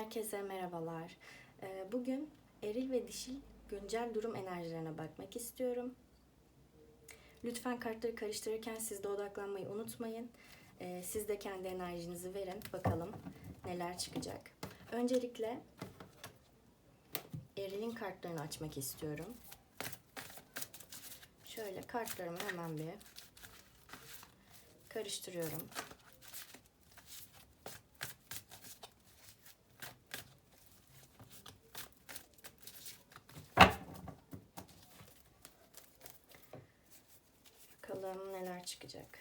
Herkese merhabalar. Ee, Bugün eril ve dişil güncel durum enerjilerine bakmak istiyorum. Lütfen kartları karıştırırken siz de odaklanmayı unutmayın. Ee, Siz de kendi enerjinizi verin. Bakalım neler çıkacak. Öncelikle erilin kartlarını açmak istiyorum. Şöyle kartlarımı hemen bir karıştırıyorum. Bakalım neler çıkacak.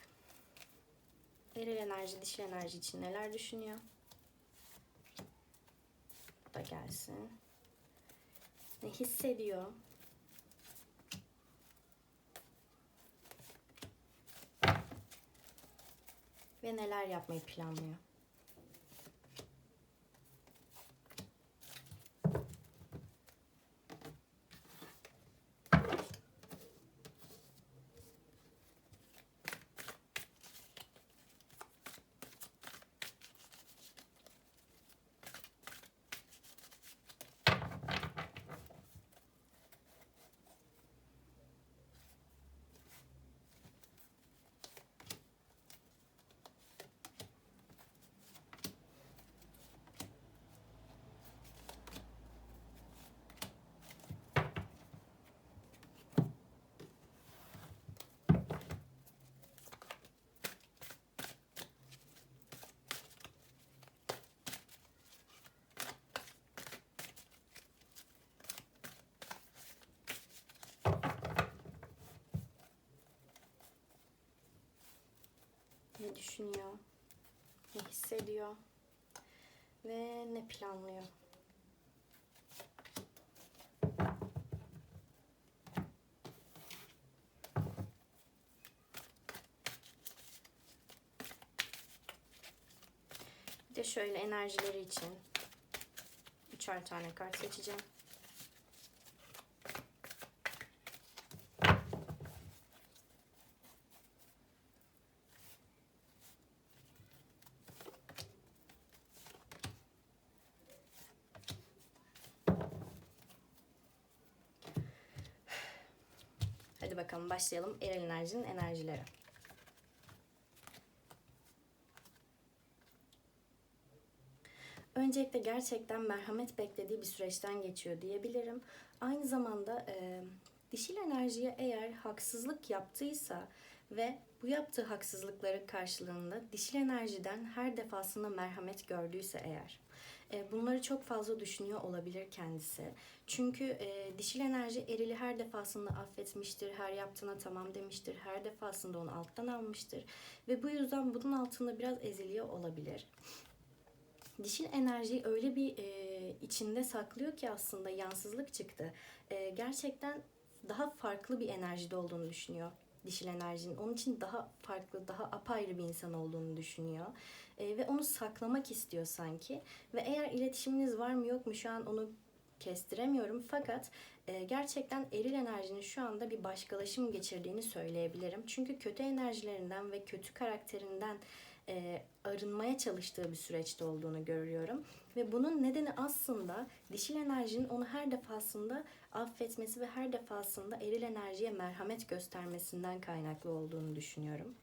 Eril enerji, dişil enerji için neler düşünüyor? Bu da gelsin. Ne hissediyor? Ve neler yapmayı planlıyor? Ne düşünüyor? Ne hissediyor? Ve ne planlıyor? Bir de şöyle enerjileri için üçer tane kart seçeceğim. Hadi bakalım başlayalım. Eril enerjinin enerjileri. Öncelikle gerçekten merhamet beklediği bir süreçten geçiyor diyebilirim. Aynı zamanda e, dişil enerjiye eğer haksızlık yaptıysa ve bu yaptığı haksızlıkların karşılığında dişil enerjiden her defasında merhamet gördüyse eğer bunları çok fazla düşünüyor olabilir kendisi. Çünkü e, dişil enerji erili her defasında affetmiştir, her yaptığına tamam demiştir, her defasında onu alttan almıştır ve bu yüzden bunun altında biraz eziliyor olabilir. Dişil enerjiyi öyle bir e, içinde saklıyor ki aslında yansızlık çıktı. E, gerçekten daha farklı bir enerjide olduğunu düşünüyor dişil enerjinin. Onun için daha farklı, daha apayrı bir insan olduğunu düşünüyor. E, ve onu saklamak istiyor sanki. Ve eğer iletişiminiz var mı yok mu şu an onu kestiremiyorum. Fakat e, gerçekten eril enerjinin şu anda bir başkalaşım geçirdiğini söyleyebilirim. Çünkü kötü enerjilerinden ve kötü karakterinden e, arınmaya çalıştığı bir süreçte olduğunu görüyorum. Ve bunun nedeni aslında dişil enerjinin onu her defasında affetmesi ve her defasında eril enerjiye merhamet göstermesinden kaynaklı olduğunu düşünüyorum.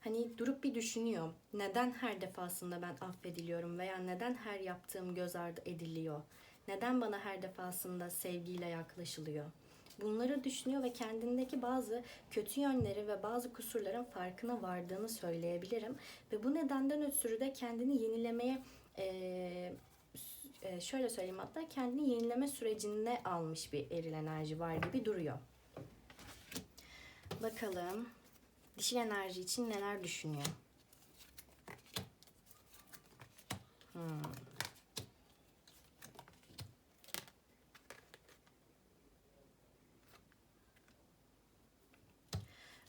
Hani durup bir düşünüyor. Neden her defasında ben affediliyorum veya neden her yaptığım göz ardı ediliyor? Neden bana her defasında sevgiyle yaklaşılıyor? Bunları düşünüyor ve kendindeki bazı kötü yönleri ve bazı kusurların farkına vardığını söyleyebilirim. Ve bu nedenden ötürü de kendini yenilemeye e, şöyle söyleyeyim hatta kendini yenileme sürecinde almış bir eril enerji var gibi duruyor. Bakalım dişil enerji için neler düşünüyor? Hmm.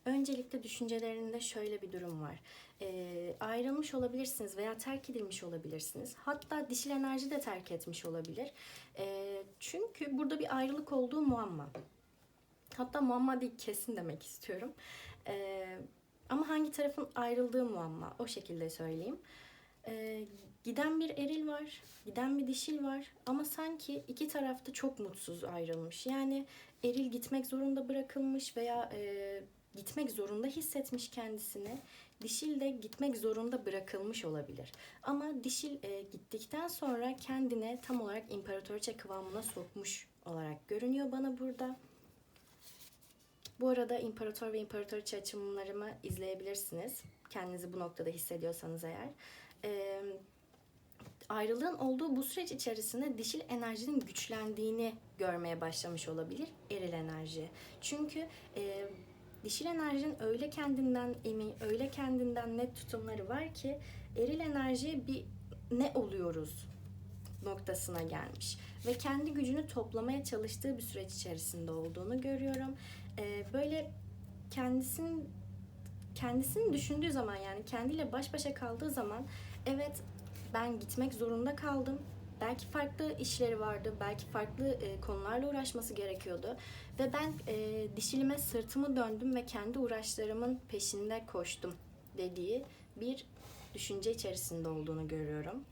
Öncelikle düşüncelerinde şöyle bir durum var. Ee, ayrılmış olabilirsiniz veya terk edilmiş olabilirsiniz. Hatta dişil enerji de terk etmiş olabilir. Ee, çünkü burada bir ayrılık olduğu muamma. Hatta muamma değil kesin demek istiyorum. Ee, ama hangi tarafın ayrıldığı muamma o şekilde söyleyeyim. Ee, giden bir eril var, giden bir dişil var ama sanki iki tarafta çok mutsuz ayrılmış. Yani eril gitmek zorunda bırakılmış veya e, gitmek zorunda hissetmiş kendisini. Dişil de gitmek zorunda bırakılmış olabilir. Ama dişil e, gittikten sonra kendine tam olarak imparatoriçe kıvamına sokmuş olarak görünüyor bana burada. Bu arada imparator ve imparatoriçe açımlarımı izleyebilirsiniz. Kendinizi bu noktada hissediyorsanız eğer. Ee, ayrılığın olduğu bu süreç içerisinde dişil enerjinin güçlendiğini görmeye başlamış olabilir eril enerji. Çünkü e, dişil enerjinin öyle kendinden emin, öyle kendinden net tutumları var ki eril enerji bir ne oluyoruz noktasına gelmiş ve kendi gücünü toplamaya çalıştığı bir süreç içerisinde olduğunu görüyorum. Ee, böyle kendisinin kendisini düşündüğü zaman yani kendiyle baş başa kaldığı zaman evet ben gitmek zorunda kaldım. Belki farklı işleri vardı, belki farklı e, konularla uğraşması gerekiyordu. Ve ben e, dişilime sırtımı döndüm ve kendi uğraşlarımın peşinde koştum dediği bir düşünce içerisinde olduğunu görüyorum.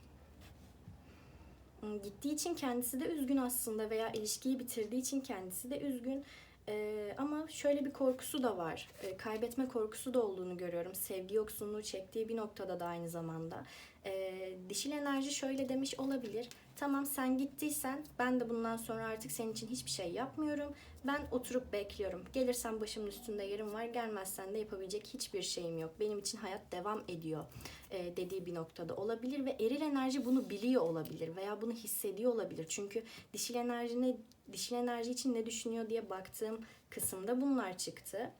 Gittiği için kendisi de üzgün aslında veya ilişkiyi bitirdiği için kendisi de üzgün. Ee, ama şöyle bir korkusu da var. Ee, kaybetme korkusu da olduğunu görüyorum. Sevgi yoksunluğu çektiği bir noktada da aynı zamanda. Ee, dişil enerji şöyle demiş olabilir. Tamam sen gittiysen ben de bundan sonra artık senin için hiçbir şey yapmıyorum. Ben oturup bekliyorum. Gelirsen başımın üstünde yerim var. Gelmezsen de yapabilecek hiçbir şeyim yok. Benim için hayat devam ediyor e, dediği bir noktada olabilir. Ve eril enerji bunu biliyor olabilir. Veya bunu hissediyor olabilir. Çünkü dişil enerji ne, dişil enerji için ne düşünüyor diye baktığım kısımda bunlar çıktı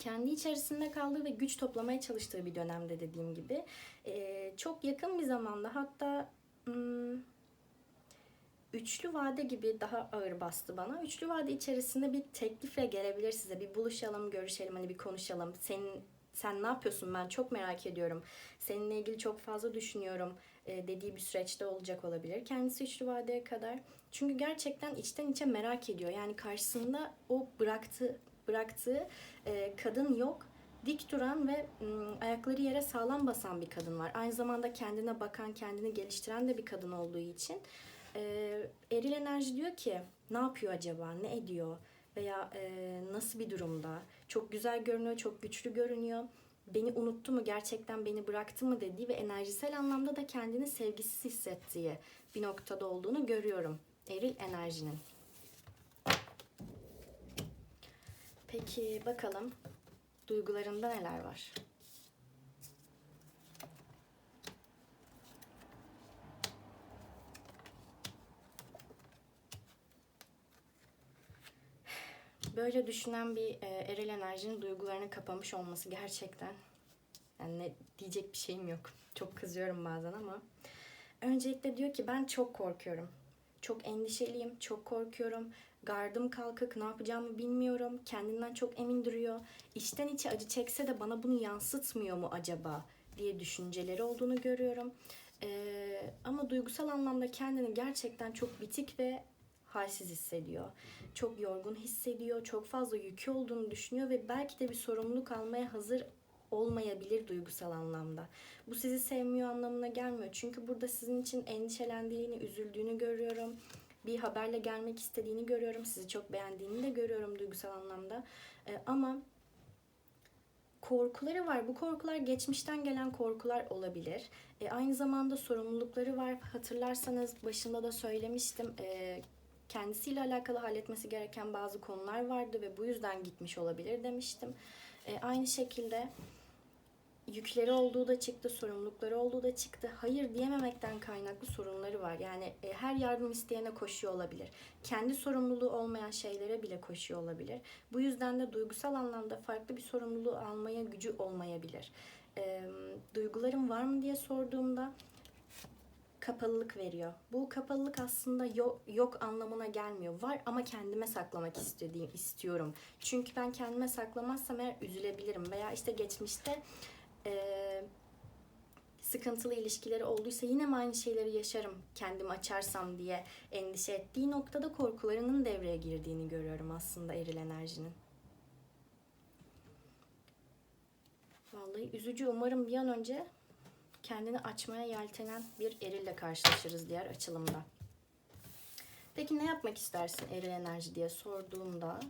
kendi içerisinde kaldığı ve güç toplamaya çalıştığı bir dönemde dediğim gibi. Ee, çok yakın bir zamanda hatta hmm, üçlü vade gibi daha ağır bastı bana. Üçlü vade içerisinde bir teklifle gelebilir size. Bir buluşalım, görüşelim, hani bir konuşalım. Senin sen ne yapıyorsun ben çok merak ediyorum. Seninle ilgili çok fazla düşünüyorum e, dediği bir süreçte olacak olabilir. Kendisi üçlü vadeye kadar. Çünkü gerçekten içten içe merak ediyor. Yani karşısında o bıraktı bıraktığı e, kadın yok. Dik duran ve ayakları yere sağlam basan bir kadın var. Aynı zamanda kendine bakan, kendini geliştiren de bir kadın olduğu için e, eril enerji diyor ki ne yapıyor acaba, ne ediyor veya e, nasıl bir durumda? Çok güzel görünüyor, çok güçlü görünüyor. Beni unuttu mu, gerçekten beni bıraktı mı dediği ve enerjisel anlamda da kendini sevgisiz hissettiği bir noktada olduğunu görüyorum. Eril enerjinin. Peki bakalım duygularında neler var? Böyle düşünen bir e, eril enerjinin duygularını kapamış olması gerçekten yani ne diyecek bir şeyim yok. Çok kızıyorum bazen ama öncelikle diyor ki ben çok korkuyorum. Çok endişeliyim, çok korkuyorum. Gardım kalkık, ne yapacağımı bilmiyorum. Kendinden çok emin duruyor. İçten içe acı çekse de bana bunu yansıtmıyor mu acaba diye düşünceleri olduğunu görüyorum. Ee, ama duygusal anlamda kendini gerçekten çok bitik ve halsiz hissediyor. Çok yorgun hissediyor, çok fazla yükü olduğunu düşünüyor ve belki de bir sorumluluk almaya hazır olmayabilir duygusal anlamda. Bu sizi sevmiyor anlamına gelmiyor. Çünkü burada sizin için endişelendiğini, üzüldüğünü görüyorum. Bir haberle gelmek istediğini görüyorum. Sizi çok beğendiğini de görüyorum duygusal anlamda. Ee, ama korkuları var. Bu korkular geçmişten gelen korkular olabilir. E, aynı zamanda sorumlulukları var. Hatırlarsanız başında da söylemiştim. E, kendisiyle alakalı halletmesi gereken bazı konular vardı ve bu yüzden gitmiş olabilir demiştim. E, aynı şekilde yükleri olduğu da çıktı, sorumlulukları olduğu da çıktı. Hayır diyememekten kaynaklı sorunları var. Yani e, her yardım isteyene koşuyor olabilir. Kendi sorumluluğu olmayan şeylere bile koşuyor olabilir. Bu yüzden de duygusal anlamda farklı bir sorumluluğu almaya gücü olmayabilir. E, duygularım var mı diye sorduğumda kapalılık veriyor. Bu kapalılık aslında yok, yok anlamına gelmiyor. Var ama kendime saklamak istediğim istiyorum. Çünkü ben kendime saklamazsam eğer üzülebilirim veya işte geçmişte e, sıkıntılı ilişkileri olduysa yine mi aynı şeyleri yaşarım kendimi açarsam diye endişe ettiği noktada korkularının devreye girdiğini görüyorum aslında eril enerjinin. Vallahi üzücü. Umarım bir an önce kendini açmaya yeltenen bir erille karşılaşırız diğer açılımda. Peki ne yapmak istersin eril enerji diye sorduğumda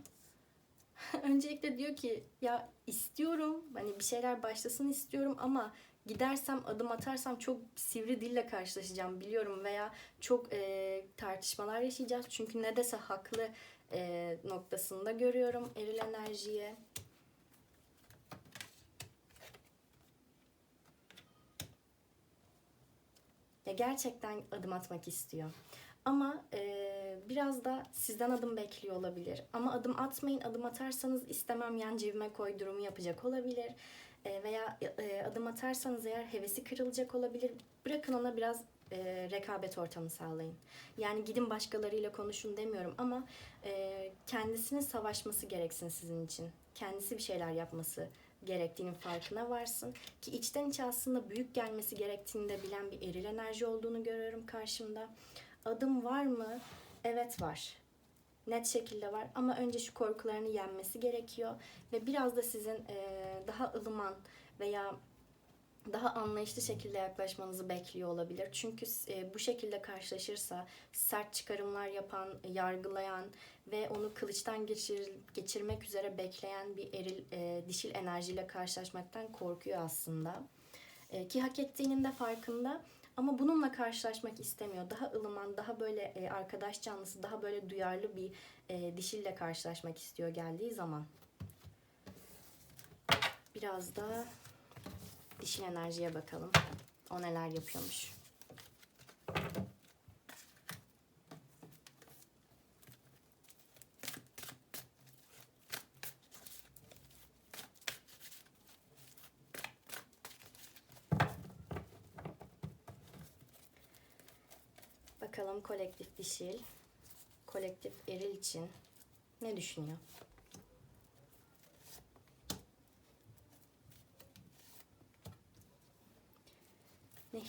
öncelikle diyor ki ya istiyorum hani bir şeyler başlasın istiyorum ama gidersem adım atarsam çok sivri dille karşılaşacağım biliyorum veya çok e, tartışmalar yaşayacağız çünkü ne dese haklı e, noktasında görüyorum eril enerjiye. Ya gerçekten adım atmak istiyor. Ama e, biraz da sizden adım bekliyor olabilir. Ama adım atmayın, adım atarsanız istemem yan cebime koy durumu yapacak olabilir. E, veya e, adım atarsanız eğer hevesi kırılacak olabilir. Bırakın ona biraz e, rekabet ortamı sağlayın. Yani gidin başkalarıyla konuşun demiyorum ama e, kendisinin savaşması gereksin sizin için. Kendisi bir şeyler yapması gerektiğinin farkına varsın. Ki içten içe aslında büyük gelmesi gerektiğini de bilen bir eril enerji olduğunu görüyorum karşımda. Adım var mı? Evet var. Net şekilde var ama önce şu korkularını yenmesi gerekiyor ve biraz da sizin daha ılıman veya daha anlayışlı şekilde yaklaşmanızı bekliyor olabilir. Çünkü e, bu şekilde karşılaşırsa sert çıkarımlar yapan, yargılayan ve onu kılıçtan geçir, geçirmek üzere bekleyen bir eril e, dişil enerjiyle karşılaşmaktan korkuyor aslında. E, ki hak ettiğinin de farkında ama bununla karşılaşmak istemiyor. Daha ılıman, daha böyle e, arkadaş canlısı, daha böyle duyarlı bir e, dişille karşılaşmak istiyor geldiği zaman. Biraz da dişil enerjiye bakalım. O neler yapıyormuş. Bakalım kolektif dişil, kolektif eril için ne düşünüyor?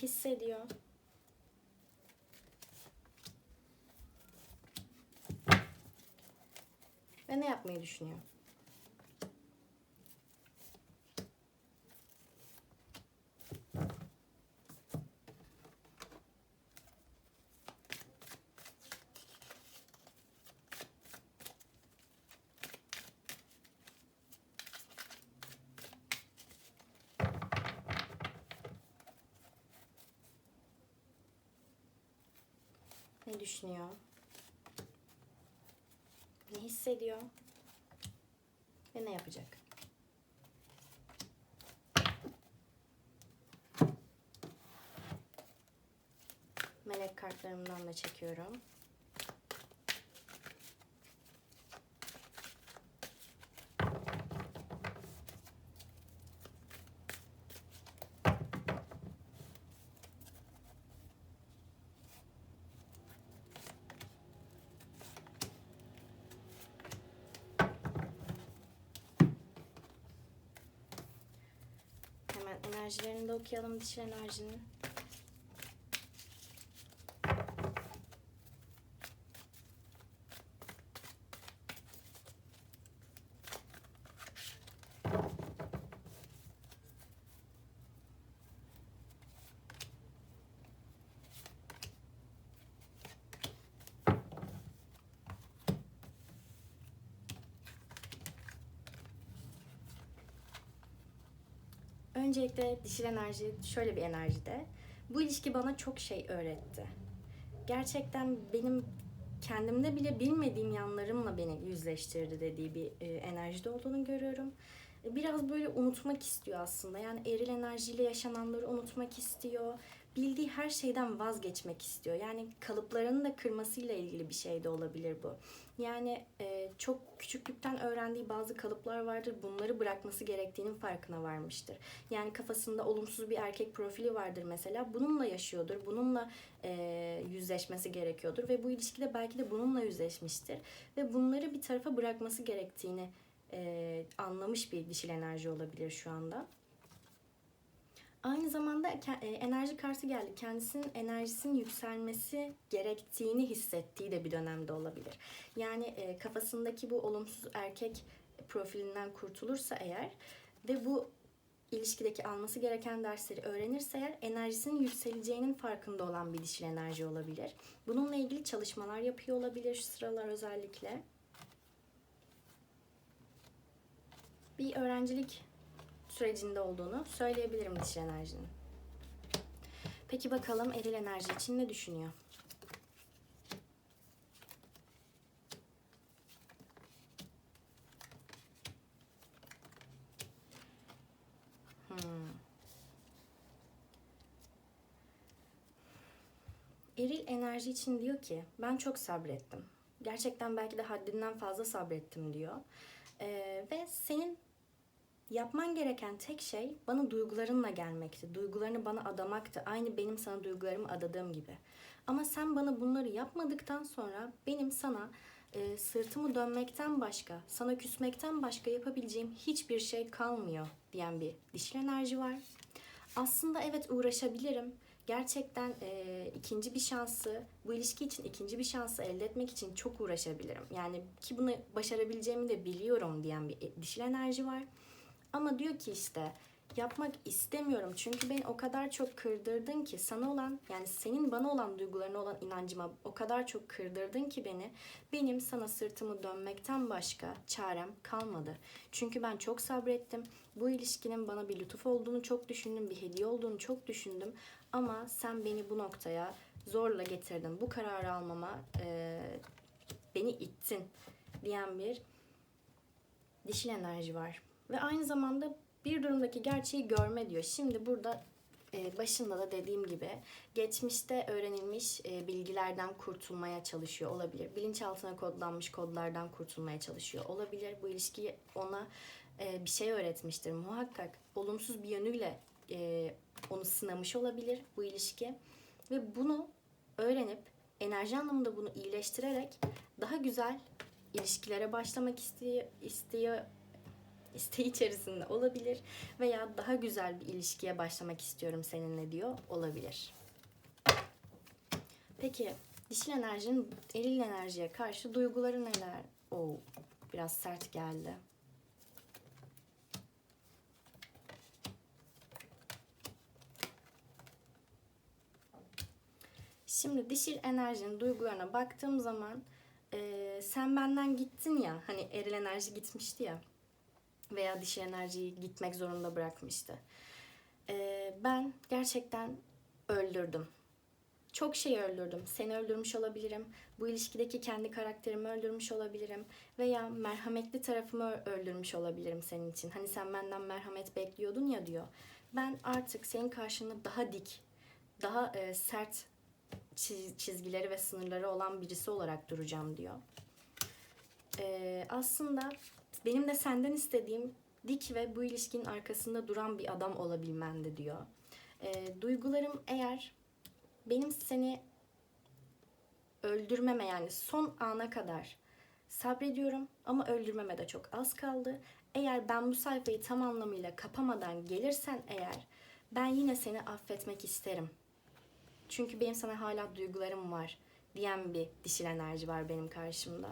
Hissediyor? Ve ne yapmayı düşünüyor? Ne düşünüyor? Ne hissediyor? Ve ne yapacak? Melek kartlarımdan da çekiyorum. Hemen enerjilerini de okuyalım dişil enerjinin. Öncelikle dişil enerji şöyle bir enerjide. Bu ilişki bana çok şey öğretti. Gerçekten benim kendimde bile bilmediğim yanlarımla beni yüzleştirdi dediği bir e, enerjide olduğunu görüyorum. E, biraz böyle unutmak istiyor aslında. Yani eril enerjiyle yaşananları unutmak istiyor. Bildiği her şeyden vazgeçmek istiyor. Yani kalıplarını da kırmasıyla ilgili bir şey de olabilir bu. Yani e, çok küçüklükten öğrendiği bazı kalıplar vardır. Bunları bırakması gerektiğinin farkına varmıştır. Yani kafasında olumsuz bir erkek profili vardır mesela. Bununla yaşıyordur. Bununla e, yüzleşmesi gerekiyordur. Ve bu ilişkide belki de bununla yüzleşmiştir. Ve bunları bir tarafa bırakması gerektiğini e, anlamış bir dişil enerji olabilir şu anda. Aynı zamanda e, enerji kartı geldi. Kendisinin enerjisinin yükselmesi gerektiğini hissettiği de bir dönemde olabilir. Yani e, kafasındaki bu olumsuz erkek profilinden kurtulursa eğer ve bu ilişkideki alması gereken dersleri öğrenirse eğer enerjisinin yükseleceğinin farkında olan bir dişil enerji olabilir. Bununla ilgili çalışmalar yapıyor olabilir şu sıralar özellikle. Bir öğrencilik sürecinde olduğunu söyleyebilirim dişil enerjinin. Peki bakalım eril enerji için ne düşünüyor? Hmm. Eril enerji için diyor ki ben çok sabrettim. Gerçekten belki de haddinden fazla sabrettim diyor. Ee, ve senin yapman gereken tek şey bana duygularınla gelmekti. Duygularını bana adamaktı. Aynı benim sana duygularımı adadığım gibi. Ama sen bana bunları yapmadıktan sonra benim sana e, sırtımı dönmekten başka, sana küsmekten başka yapabileceğim hiçbir şey kalmıyor diyen bir dişil enerji var. Aslında evet uğraşabilirim. Gerçekten e, ikinci bir şansı, bu ilişki için ikinci bir şansı elde etmek için çok uğraşabilirim. Yani ki bunu başarabileceğimi de biliyorum diyen bir dişil enerji var. Ama diyor ki işte yapmak istemiyorum çünkü beni o kadar çok kırdırdın ki sana olan yani senin bana olan duygularına olan inancıma o kadar çok kırdırdın ki beni benim sana sırtımı dönmekten başka çarem kalmadı. Çünkü ben çok sabrettim. Bu ilişkinin bana bir lütuf olduğunu çok düşündüm, bir hediye olduğunu çok düşündüm ama sen beni bu noktaya zorla getirdin. Bu kararı almama e, beni ittin diyen bir dişil enerji var. Ve aynı zamanda bir durumdaki gerçeği görme diyor. Şimdi burada e, başında da dediğim gibi geçmişte öğrenilmiş e, bilgilerden kurtulmaya çalışıyor olabilir. Bilinçaltına kodlanmış kodlardan kurtulmaya çalışıyor olabilir. Bu ilişki ona e, bir şey öğretmiştir muhakkak. Olumsuz bir yönüyle onu sınamış olabilir bu ilişki. Ve bunu öğrenip enerji anlamında bunu iyileştirerek daha güzel ilişkilere başlamak istiyor, istiyor isteği içerisinde olabilir veya daha güzel bir ilişkiye başlamak istiyorum seninle diyor olabilir. Peki dişil enerjinin eril enerjiye karşı duyguları neler? Oo, biraz sert geldi. Şimdi dişil enerjinin duygularına baktığım zaman e, sen benden gittin ya hani eril enerji gitmişti ya veya dişi enerjiyi gitmek zorunda bırakmıştı. Ee, ben gerçekten öldürdüm. Çok şey öldürdüm. Seni öldürmüş olabilirim. Bu ilişkideki kendi karakterimi öldürmüş olabilirim. Veya merhametli tarafımı öldürmüş olabilirim senin için. Hani sen benden merhamet bekliyordun ya diyor. Ben artık senin karşında daha dik, daha e, sert çizgileri ve sınırları olan birisi olarak duracağım diyor. Ee, aslında benim de senden istediğim dik ve bu ilişkinin arkasında duran bir adam olabilmendi diyor. E, duygularım eğer benim seni öldürmeme yani son ana kadar sabrediyorum ama öldürmeme de çok az kaldı. Eğer ben bu sayfayı tam anlamıyla kapamadan gelirsen eğer ben yine seni affetmek isterim. Çünkü benim sana hala duygularım var diyen bir dişil enerji var benim karşımda.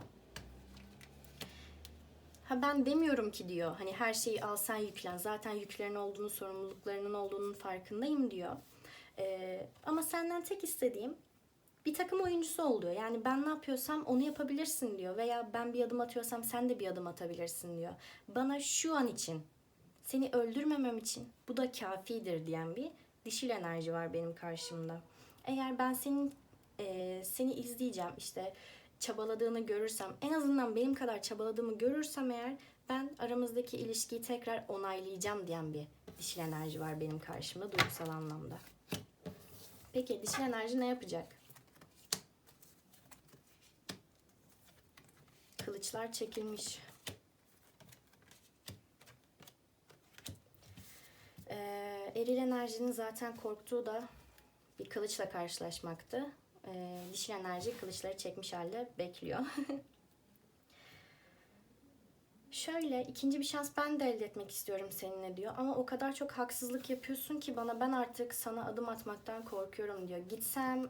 Ha ben demiyorum ki diyor. Hani her şeyi al sen yüklen. Zaten yüklerin olduğunu, sorumluluklarının olduğunun farkındayım diyor. Ee, ama senden tek istediğim bir takım oyuncusu oluyor. Yani ben ne yapıyorsam onu yapabilirsin diyor. Veya ben bir adım atıyorsam sen de bir adım atabilirsin diyor. Bana şu an için, seni öldürmemem için bu da kafidir diyen bir dişil enerji var benim karşımda. Eğer ben senin e, seni izleyeceğim işte çabaladığını görürsem, en azından benim kadar çabaladığımı görürsem eğer ben aramızdaki ilişkiyi tekrar onaylayacağım diyen bir dişil enerji var benim karşımda duygusal anlamda. Peki dişil enerji ne yapacak? Kılıçlar çekilmiş. Ee, eril enerjinin zaten korktuğu da bir kılıçla karşılaşmaktı e, dişil enerji kılıçları çekmiş halde bekliyor. Şöyle ikinci bir şans ben de elde etmek istiyorum seninle diyor. Ama o kadar çok haksızlık yapıyorsun ki bana ben artık sana adım atmaktan korkuyorum diyor. Gitsem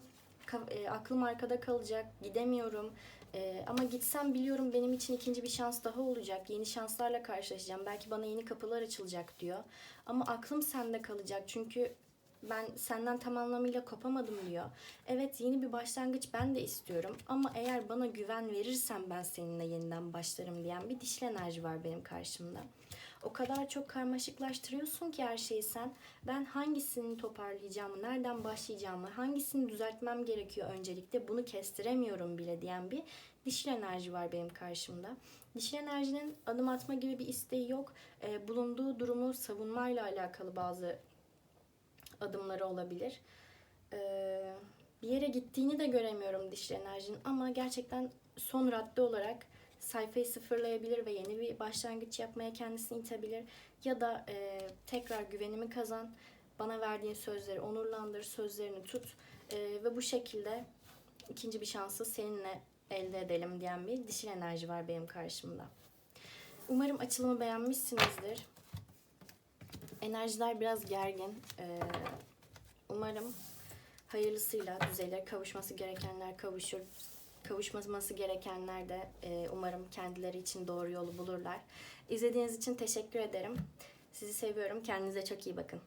e, aklım arkada kalacak, gidemiyorum. E, ama gitsem biliyorum benim için ikinci bir şans daha olacak. Yeni şanslarla karşılaşacağım. Belki bana yeni kapılar açılacak diyor. Ama aklım sende kalacak çünkü ben senden tam anlamıyla kopamadım diyor. Evet yeni bir başlangıç ben de istiyorum ama eğer bana güven verirsen ben seninle yeniden başlarım diyen bir dişil enerji var benim karşımda. O kadar çok karmaşıklaştırıyorsun ki her şeyi sen. Ben hangisini toparlayacağımı, nereden başlayacağımı, hangisini düzeltmem gerekiyor öncelikle bunu kestiremiyorum bile diyen bir dişil enerji var benim karşımda. Dişil enerjinin adım atma gibi bir isteği yok. Ee, bulunduğu durumu savunmayla alakalı bazı adımları olabilir. Ee, bir yere gittiğini de göremiyorum dişli enerjinin ama gerçekten son radde olarak sayfayı sıfırlayabilir ve yeni bir başlangıç yapmaya kendisini itebilir. Ya da e, tekrar güvenimi kazan, bana verdiğin sözleri onurlandır, sözlerini tut e, ve bu şekilde ikinci bir şansı seninle elde edelim diyen bir dişil enerji var benim karşımda. Umarım açılımı beğenmişsinizdir. Enerjiler biraz gergin. Ee, umarım hayırlısıyla düzelir. Kavuşması gerekenler kavuşur. Kavuşmaması gerekenler de e, umarım kendileri için doğru yolu bulurlar. İzlediğiniz için teşekkür ederim. Sizi seviyorum. Kendinize çok iyi bakın.